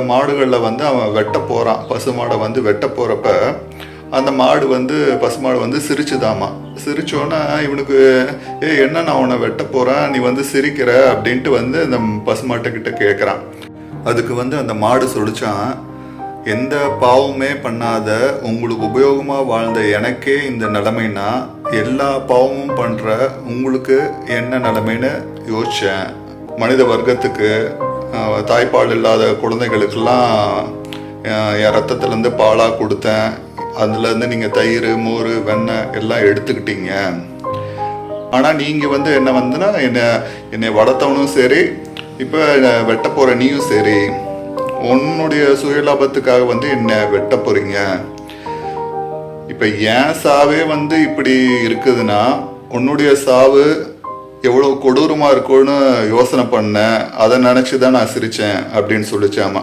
மாடுகளில் வந்து அவன் வெட்ட போகிறான் பசு மாடை வந்து வெட்ட போகிறப்ப அந்த மாடு வந்து பசு மாடு வந்து சிரிச்சுதாமா. சிரிச்சோன்னே இவனுக்கு ஏ என்ன நான் உன்னை வெட்ட போகிறேன் நீ வந்து சிரிக்கிற? அப்படின்ட்டு வந்து அந்த பசுமாட்டுக்கிட்ட கேட்குறான் அதுக்கு வந்து அந்த மாடு சொல்லிச்சான் எந்த பாவமே பண்ணாத உங்களுக்கு உபயோகமாக வாழ்ந்த எனக்கே இந்த நிலைமைனா எல்லா பாவமும் பண்ணுற உங்களுக்கு என்ன நிலைமைன்னு யோசித்தேன் மனித வர்க்கத்துக்கு தாய்ப்பால் இல்லாத குழந்தைகளுக்கெல்லாம் என் ரத்தத்துலேருந்து பாலாக கொடுத்தேன். அதுலேருந்து நீங்கள் தயிர் மோர் வெண்ணெய் எல்லாம் எடுத்துக்கிட்டீங்க. ஆனால் நீங்கள் வந்து என்ன வந்துன்னா என்னை என்னை வளர்த்தவனும் சரி இப்போ வெட்ட போகிற நீயும் சரி உன்னுடைய சுயலாபத்துக்காக வந்து என்னை வெட்ட போகிறீங்க இப்போ ஏன் சாவே வந்து இப்படி இருக்குதுன்னா உன்னுடைய சாவு எவ்வளோ கொடூரமாக இருக்கும்னு யோசனை பண்ணேன். அதை நினச்சி தான் நான் சிரித்தேன் அப்படின்னு சொல்லிச்சாமா